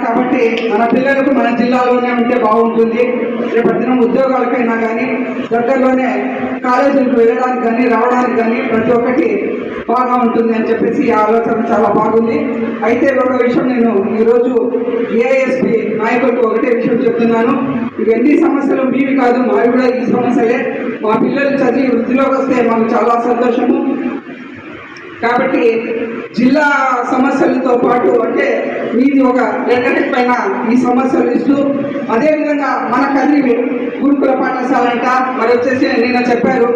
కాబట్టి మన పిల్లలకు మన జిల్లాలోనే ఉంటే బాగుంటుంది. రేపటిన ఉద్యోగాలకైనా కానీ దగ్గరలోనే కాలేజీలకు వెళ్ళడానికి కానీ రావడానికి కానీ ప్రతి ఒక్కటి బాగా ఉంటుంది అని చెప్పేసి ఈ ఆలోచన చాలా బాగుంది. అయితే ఒక విషయం నేను ఈరోజు ఏఎస్పి నాయకులకు ఒకటే విషయం చెప్తున్నాను. ఇవన్నీ సమస్యలు మీవి కాదు మావి కూడా ఈ సమస్యలే. మా పిల్లలు చదివి వృద్ధిలోకి వస్తే మాకు చాలా సంతోషము. కాబట్టి జిల్లా సమస్యలతో పాటు అంటే మీది ఒక లెటర్ పైన ఈ సమస్యలు ఇస్తూ అదేవిధంగా మన కదిరి గురుకుల పాఠశాల అంట మరి వచ్చేసి నిన్న చెప్పారు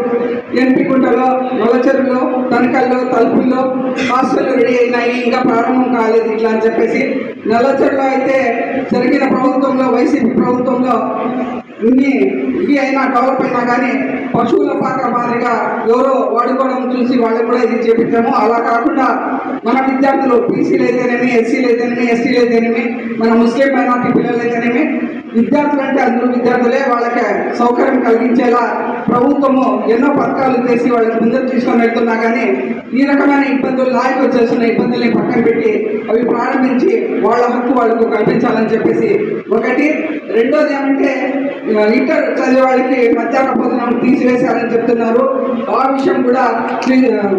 ఎన్పికుంటలో నొలచెరులో తనకల్లో తలుపుల్లో హాస్టల్ రెడీ అయినాయి ఇంకా ప్రారంభం కాలేదు ఇట్లా అని చెప్పేసి. నల్లచెరులో అయితే జరిగిన ప్రభుత్వంలో వైసీపీ ప్రభుత్వంలో ఇన్ని ఇవి అయినా డెవలప్ అయినా కానీ పశువుల పాక మాదిరిగా ఎవరో వాడుకోవడం చూసి వాళ్ళకి కూడా ఇది చేపించాము అలా కాకుండా మన విద్యార్థులు బీసీలు అయితేనేమి ఎస్సీలు అయితేనేమి ఎస్సీలు అయితేనేమి మన ముస్లిం మైనార్టీ పిల్లలు అయితేనేమి విద్యార్థులు అంటే అందరూ విద్యార్థులే. వాళ్ళకి సౌకర్యం కలిగించేలా ప్రభుత్వము ఎన్నో పథకాలు చేసి వాళ్ళకి ముందరు తీసుకొని వెళ్తున్నా కానీ ఈ రకమైన ఇబ్బందులు లాయకు వచ్చేస్తున్న ఇబ్బందుల్ని పక్కన పెట్టి అవి ప్రారంభించి వాళ్ళ హక్కు వాళ్ళకు కల్పించాలని చెప్పేసి ఒకటి. రెండోది ఏమంటే ఇంటర్ చదివే వాళ్ళకి మధ్యాహ్న భోజనం తీసివేశారని చెప్తున్నారు. ఆ విషయం కూడా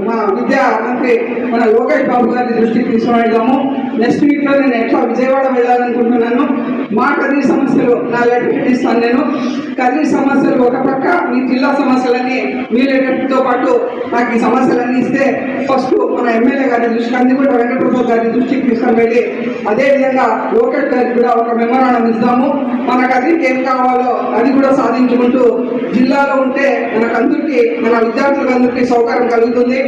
మా విద్యా మంత్రి మన లోకేష్ బాబు గారి దృష్టికి తీసుకువెళ్దాము నెక్స్ట్ వీక్లో నేను ఎట్లా విజయవాడ వెళ్ళాలనుకుంటున్నాను మా కదిరి సమస్యలు నా లెటర్ ఇస్తాను నేను. కదిరి సమస్యలు ఒక పక్క మీ జిల్లా సమస్యలన్నీ మీ లెటర్తో పాటు నాకు ఈ సమస్యలన్నీ ఇస్తే ఫస్ట్ మన ఎమ్మెల్యే గారి దృష్టికి కూడా వెంకటప్రసాద్ గారి దృష్టికి తీసుకొని వెళ్ళి అదేవిధంగా లోకేష్ గారికి కూడా ఒక మెమరాండం ఇస్తాము మనకు అదికి ఏం కావాలో అది కూడా సాధించుకుంటూ జిల్లాలో ఉంటే మనకు అందరికీ మన విద్యార్థులకు అందరికీ సౌకర్యం కలుగుతుంది.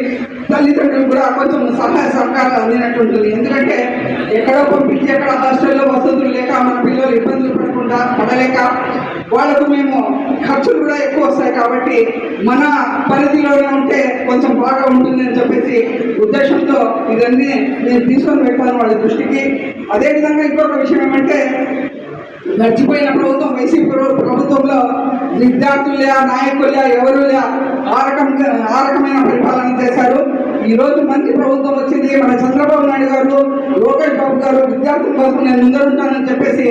తల్లిదండ్రులు కూడా కొంచెం సహాయ సహకారాలు అందినట్టు ఉంటుంది. ఎందుకంటే ఎక్కడో పంపించి ఎక్కడ హాస్టల్లో వసతులు లేక మన పిల్లలు ఇబ్బందులు పడకుండా పడలేక వాళ్ళకు మేము ఖర్చులు కూడా ఎక్కువ వస్తాయి కాబట్టి మన పరిధిలోనే ఉంటే కొంచెం బాగా ఉంటుంది అని చెప్పేసి ఉద్దేశంతో ఇవన్నీ నేను తీసుకొని పెట్టాను వాళ్ళ దృష్టికి. అదేవిధంగా ఇంకొక విషయం ఏమంటే గడిచిపోయిన ప్రభుత్వం వైసీపీ ప్రభుత్వంలో విద్యార్థులే నాయకులే ఎవరులే ఆ రకంగా ఆ రకమైన పరిపాలన చేశారు. ఈ రోజు మంచి ప్రభుత్వం వచ్చింది. మన చంద్రబాబు నాయుడు గారు లోకేష్ బాబు గారు విద్యార్థుల కోసం నేను ముందరుంటానని చెప్పేసి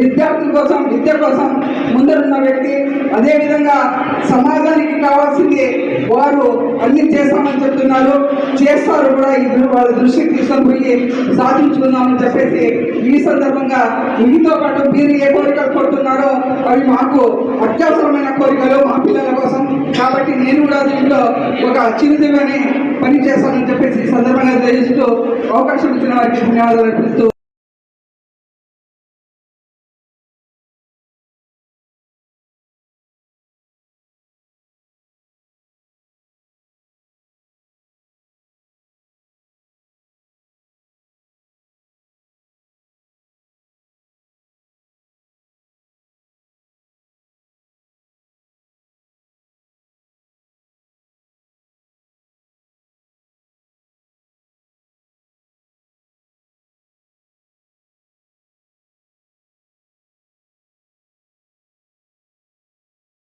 విద్యార్థుల కోసం విద్య కోసం ముందరున్న వ్యక్తి. అదేవిధంగా సమాజానికి కావాల్సింది వారు అన్ని చేస్తామని చెప్తున్నారు. చేస్తారు కూడా. ఇద్దరు వాళ్ళ దృష్టికి తీసుకొని పోయి సాధించుకుందామని చెప్పేసి ఈ సందర్భంగా మీతో పాటు మీరు ఏ కోరికలు కోరుతున్నారో అవి మాకు అత్యవసరమైన కోరికలు మా పిల్లల కోసం. కాబట్టి నేను కూడా దీంట్లో ఒక చిరుదివని పని చేస్తానని చెప్పేసి ఈ సందర్భంగా తెలియజేస్తూ అవకాశం ఇచ్చిన వారికి ధన్యవాదాలు అర్పిస్తూ